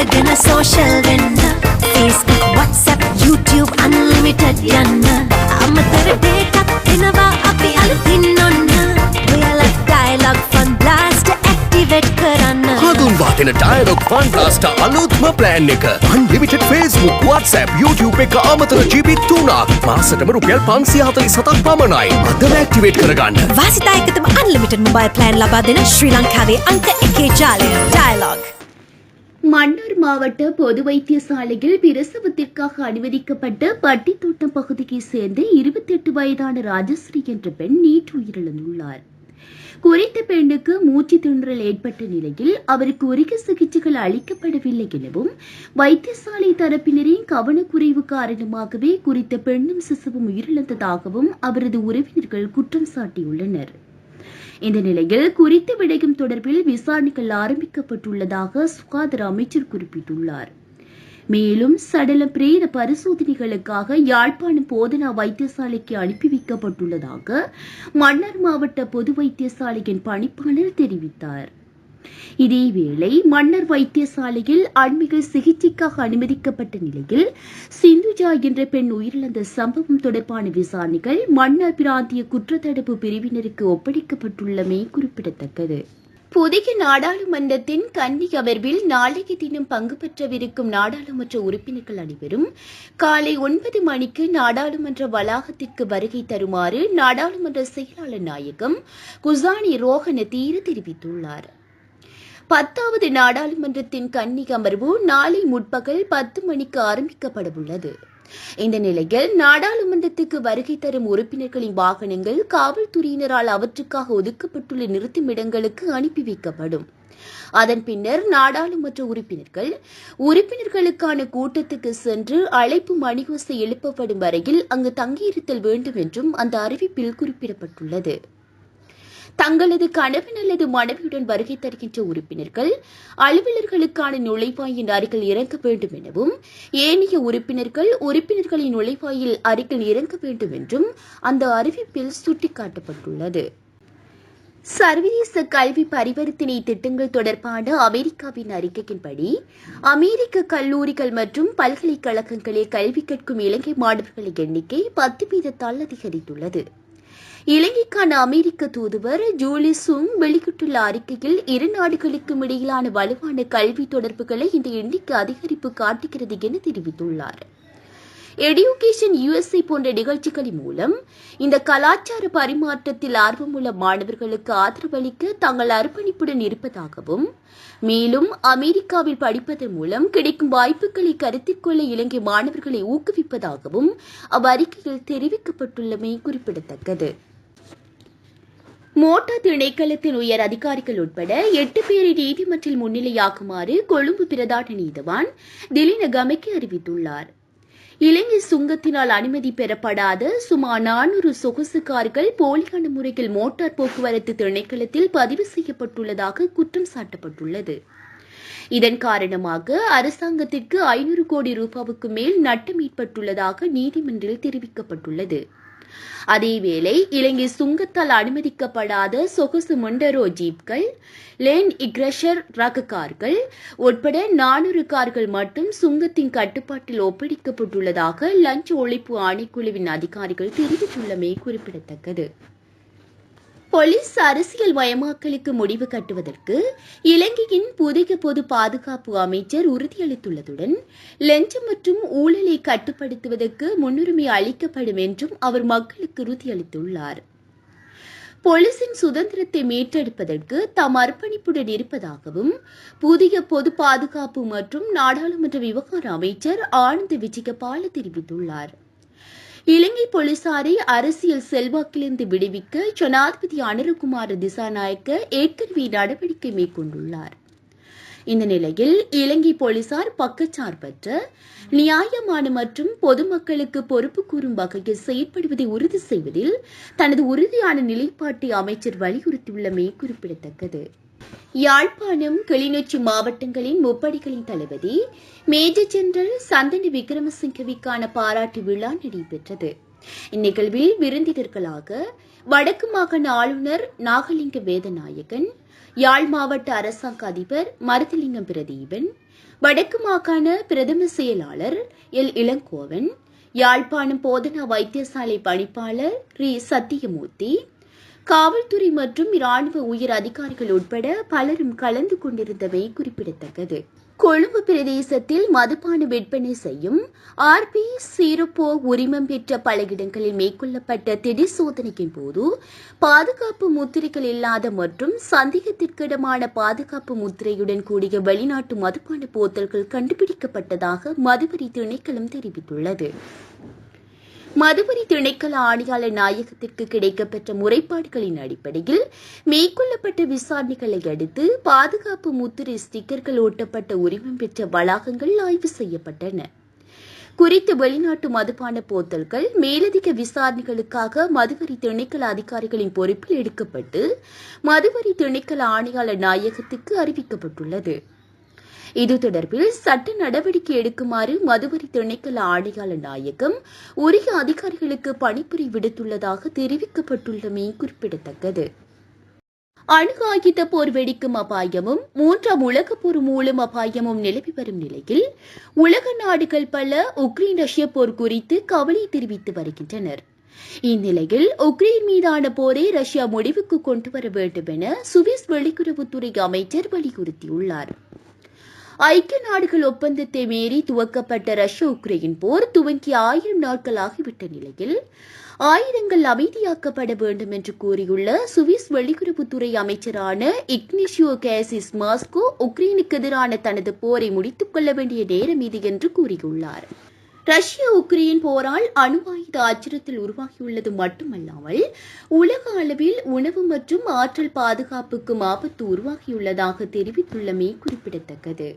අරගෙන සෝෂල් වෙන්න Facebook WhatsApp YouTube unlimited යන්න අමතර දෙකක් එනවා අපි අලුතින් ඔන්න ඔයාලා dialogue fun blast activate කරන්න හඳුන්වාගෙන dialogue fun blast අලුත්ම plan එක. Unlimited Facebook WhatsApp YouTube එක අමතර GB 3ක් මාසටම රුපියල් 547ක් පමණයි. අදම activate කරගන්න. වාසිතා එකතම unlimited mobile plan ලබා දෙන ශ්‍රී ලංකාවේ අංක එකේ ජාලය. Dialogue. மன்னார் மாவட்ட பொது வைத்தியசாலையில் பிரசவத்திற்காக அனுமதிக்கப்பட்ட பட்டித்தோட்டம் பகுதியை சேர்ந்த இருபத்தி எட்டு வயதான ராஜஸ்ரீ என்ற பெண் நேற்று உயிரிழந்துள்ளார் குறித்த பெண்ணுக்கு மூச்சு திணறல் ஏற்பட்ட நிலையில் அவருக்கு உரிய சிகிச்சைகள் அளிக்கப்படவில்லை எனவும் வைத்தியசாலை தரப்பினரின் கவனக்குறைவு காரணமாகவே குறித்த பெண்ணும் சிசுவும் உயிரிழந்ததாகவும் அவரது உறவினர்கள் குற்றம் சாட்டியுள்ளனர். இந்த நிலையில் குறித்த விடயம் தொடர்பில் விசாரணைகள் ஆரம்பிக்கப்பட்டுள்ளதாக சுகாதார அமைச்சர் குறிப்பிட்டுள்ளார். மேலும் சடல பிரேத பரிசோதனைகளுக்காக யாழ்ப்பாணம் போதனா வைத்தியசாலைக்கு அனுப்பி வைக்கப்பட்டுள்ளதாக மன்னார் மாவட்ட பொது வைத்தியசாலையின் பணிப்பாளர் தெரிவித்தார். இதேவேளை மன்னர் வைத்தியசாலையில் ஆன்மீக சிகிச்சைக்காக அனுமதிக்கப்பட்ட நிலையில் சிந்துஜா என்ற பெண் உயிரிழந்த சம்பவம் தொடர்பான விசாரணைகள் மன்னர் பிராந்திய குற்றத்தடுப்பு பிரிவினருக்கு ஒப்படைக்கப்பட்டுள்ளமை குறிப்பிடத்தக்கது. புதிய நாடாளுமன்றத்தின் கன்னி அமர்வில் நாளைய தினம் பங்கு பெற்றவிருக்கும் நாடாளுமன்ற உறுப்பினர்கள் அனைவரும் காலை ஒன்பது மணிக்கு நாடாளுமன்ற வளாகத்திற்கு வருகை தருமாறு நாடாளுமன்ற செயலாளர் நாயகம் குசானி ரோஹன தீர தெரிவித்துள்ளார். பத்தாவது நாடாளுமன்றத்தின் கன்னி அமர்வு நாளை முற்பகல் பத்து மணிக்கு ஆரம்பிக்கப்படவுள்ளது இந்த நிலையில் நாடாளுமன்றத்துக்கு வருகை தரும் உறுப்பினர்களின் வாகனங்கள் காவல்துறையினரால் அவற்றுக்காக ஒதுக்கப்பட்டுள்ள நிறுத்துமிடங்களுக்கு அனுப்பி வைக்கப்படும். அதன் பின்னர் நாடாளுமன்ற உறுப்பினர்கள் உறுப்பினர்களுக்கான கூட்டத்துக்கு சென்று அழைப்பு மணிகோசை எழுப்பப்படும் வரையில் அங்கு தங்கியிருத்தல் வேண்டும் என்றும் அந்த அறிவிப்பில் குறிப்பிடப்பட்டுள்ளது. தங்களது கணவன் அல்லது மனைவியுடன் வருகை தருகின்ற உறுப்பினர்கள் அலுவலர்களுக்கான நுழைவாயின் அருகில் இறங்க வேண்டும் எனவும் ஏனைய உறுப்பினர்கள் உறுப்பினர்களின் நுழைவாயில் அருகில் இறங்க வேண்டும் என்றும் அந்த அறிவிப்பில் சுட்டிக்காட்டப்பட்டுள்ளது. சர்வதேச கல்வி பரிவர்த்தனை திட்டங்கள் தொடர்பான அமெரிக்காவின் அறிக்கையின்படி அமெரிக்க கல்லூரிகள் மற்றும் பல்கலைக்கழகங்களில் கல்வி கற்கும் இலங்கை மாணவர்களின் எண்ணிக்கை பத்து வீதத்தால் அதிகரித்துள்ளது. இலங்கைக்கான அமெரிக்க தூதுவர் ஜூலி சுங் வெளியிட்டுள்ள அறிக்கையில் இரு நாடுகளுக்கும் இடையிலான வலுவான கல்வி தொடர்புகளை இந்த எண்ணிக்கை அதிகரிப்பு காட்டுகிறது என தெரிவித்துள்ளார். எடுகேஷன் யுஎஸ்ஏ போன்ற நிகழ்ச்சிகளின் மூலம் இந்த கலாச்சார பரிமாற்றத்தில் ஆர்வமுள்ள மாணவர்களுக்கு ஆதரவளிக்க தாங்கள் அர்ப்பணிப்புடன் இருப்பதாகவும் மேலும் அமெரிக்காவில் படிப்பதன் மூலம் கிடைக்கும் வாய்ப்புகளை கருத்தில் கொள்ள இலங்கை மாணவர்களை ஊக்குவிப்பதாகவும் அவ்வறிக்கையில் தெரிவிக்கப்பட்டுள்ளமை குறிப்பிடத்தக்கது. மோட்டார் திணைக்களத்தின் உயர் அதிகாரிகள் உட்பட எட்டு பேரை நீதிமன்றில் முன்னிலையாக்குமாறு கொழும்பு பிரதான நீதவான் திலின கமைக்கு அறிவித்துள்ளார். இலங்கை சுங்கத்தினால் அனுமதி பெறப்படாத சுமார் நானூறு சொகுசு கார்கள் போலியான முறையில் மோட்டார் போக்குவரத்து திணைக்களத்தில் பதிவு செய்யப்பட்டுள்ளதாக குற்றம் சாட்டப்பட்டுள்ளது. இதன் காரணமாக அரசாங்கத்திற்கு ஐநூறு கோடி ரூபாவுக்கு மேல் நட்டம் ஏற்பட்டுள்ளதாக நீதிமன்றில் தெரிவிக்கப்பட்டுள்ளது. அதேவேளை இலங்கை சுங்கத்தால் அனுமதிக்கப்படாத சொகுசு மொண்டரோ ஜீப்கள் லேன் இக்ரஷர் ரக கார்கள் உட்பட நானூறு கார்கள் மட்டும் சுங்கத்தின் கட்டுப்பாட்டில் ஒப்படைக்கப்பட்டுள்ளதாக லஞ்ச ஒழிப்பு ஆணைக்குழுவின் அதிகாரிகள் தெரிவித்துள்ளமை குறிப்பிடத்தக்கது. போலீஸ் அரசியல் மயமாக்கலுக்கு முடிவு கட்டுவதற்கு இலங்கையின் புதிய பொது பாதுகாப்பு அமைச்சர் உறுதியளித்துள்ளதுடன் லஞ்சம் மற்றும் ஊழலை கட்டுப்படுத்துவதற்கு முன்னுரிமை அளிக்கப்படும் என்றும் அவர் மக்களுக்கு உறுதியளித்துள்ளார். போலீசின் சுதந்திரத்தை மீட்டெடுப்பதற்கு தாம் அர்ப்பணிப்புடன் இருப்பதாகவும் புதிய பொது பாதுகாப்பு மற்றும் நாடாளுமன்ற விவகார அமைச்சர் ஆனந்த் விஜயபால தெரிவித்துள்ளார். இலங்கை போலீசாரை அரசியல் செல்வாக்கிலிருந்து விடுவிக்க ஜனாதிபதி அனுரகுமார திசாநாயக்க ஏற்கனவே நடவடிக்கை மேற்கொண்டுள்ளார். இந்த நிலையில் இலங்கை போலீசார் பக்கச்சார்பற்ற நியாயமான மற்றும் பொதுமக்களுக்கு பொறுப்பு கூறும் வகையில் செயற்படுவதை உறுதி செய்வதில் தனது உறுதியான நிலைப்பாட்டை அமைச்சர் வலியுறுத்தியுள்ளமை குறிப்பிடத்தக்கது. யாழ்ப்பாணம் கிளிநொச்சி மாவட்டங்களின் முப்படைகளின் தளபதி மேஜர் ஜெனரல் சந்தனி விக்ரமசிங்கவிக்கான பாராட்டு விழா நடைபெற்றது. இந்நிகழ்வில் விருந்தினர்களாக வடக்கு மாகாண ஆளுநர் நாகலிங்க வேதநாயகன் யாழ் மாவட்ட அரசாங்க அதிபர் மருதலிங்கம் பிரதீபன் வடக்கு மாகாண பிரதம செயலாளர் எல். இளங்கோவன் யாழ்ப்பாணம் போதனா வைத்தியசாலை பணிப்பாளர் ரி. சத்தியமூர்த்தி காவல்துறை மற்றும் இராணுவ உயர் அதிகாரிகள் உட்பட பலரும் கலந்து கொண்டிருந்தவை குறிப்பிடத்தக்கது. கொழும்பு பிரதேசத்தில் மதுபான விற்பனை செய்யும் ஆர்பி சீரப்போ உரிமம் பெற்ற பல இடங்களில் மேற்கொள்ளப்பட்ட திடீர் சோதனையின் போது பாதுகாப்பு முத்திரைகள் இல்லாத மற்றும் சந்தேகத்திற்கிடமான பாதுகாப்பு முத்திரையுடன் கூடிய வெளிநாட்டு மதுபான போத்தல்கள் கண்டுபிடிக்கப்பட்டதாக மதுவரி திணைக்களம் தெரிவித்துள்ளது. மதுவரி திணைக்கள ஆணையாளர் நாயகத்திற்கு கிடைக்கப்பெற்ற முறைப்பாடுகளின் அடிப்படையில் மேற்கொள்ளப்பட்ட விசாரணைகளை அடுத்து பாதுகாப்பு முத்திரை ஸ்டிக்கர்கள் ஒட்டப்பட்ட உரிமம் பெற்ற வளாகங்கள் ஆய்வு செய்யப்பட்டன. குறித்த வெளிநாட்டு மதுபான போத்தல்கள் மேலதிக விசாரணைகளுக்காக மதுவரி திணைக்கள அதிகாரிகளின் பொறுப்பில் எடுக்கப்பட்டு மதுவரி திணைக்கள ஆணையாளர் நாயகத்துக்கு அறிவிக்கப்பட்டுள்ளது. இது தொடர்பில் சட்ட நடவடிக்கை எடுக்குமாறு மதுவரி திணைக்கள ஆணையாளர் நாயகம் உரிய அதிகாரிகளுக்கு பணிபுரி விடுத்துள்ளதாக தெரிவிக்கப்பட்டுள்ளமை குறிப்பிடத்தக்கது. அணு ஆயுத போர் வெடிக்கும் அபாயமும் மூன்றாம் உலகப் போர் மூலம் அபாயமும் நிலவி வரும் நிலையில் உலக நாடுகள் பல உக்ரைன் ரஷ்ய போர் குறித்து கவலை தெரிவித்து வருகின்றனர். இந்நிலையில் உக்ரைன் மீதான போரை ரஷ்யா முடிவுக்கு கொண்டு வர வேண்டும் என சுவிஸ் வெளியுறவுத்துறை அமைச்சர் வலியுறுத்தியுள்ளார். ஐக்கிய நாடுகள் ஒப்பந்தத்தை மீறி துவக்கப்பட்ட ரஷ்ய உக்ரைன் போர் துவங்கி ஆயிரம் நாட்கள் ஆகிவிட்ட நிலையில் ஆயிரங்கள் அமைதியாக்கப்பட வேண்டும் என்று கூறியுள்ள சுவிஸ் வெளியுறவுத்துறை அமைச்சரான இக்னிஷியோ கேசிஸ் மாஸ்கோ உக்ரைனுக்கு எதிரான தனது போரை முடித்துக் கொள்ள வேண்டிய நேரம் இது என்று கூறியுள்ளார். ரஷ்ய உக்ரைன் போரால் அணு ஆயுத அச்சுறுத்தல் உருவாகியுள்ளது மட்டுமல்லாமல் உலக அளவில் உணவு மற்றும் ஆற்றல் பாதுகாப்புக்கும் ஆபத்து உருவாகியுள்ளதாக தெரிவித்துள்ளமை குறிப்பிடத்தக்கது.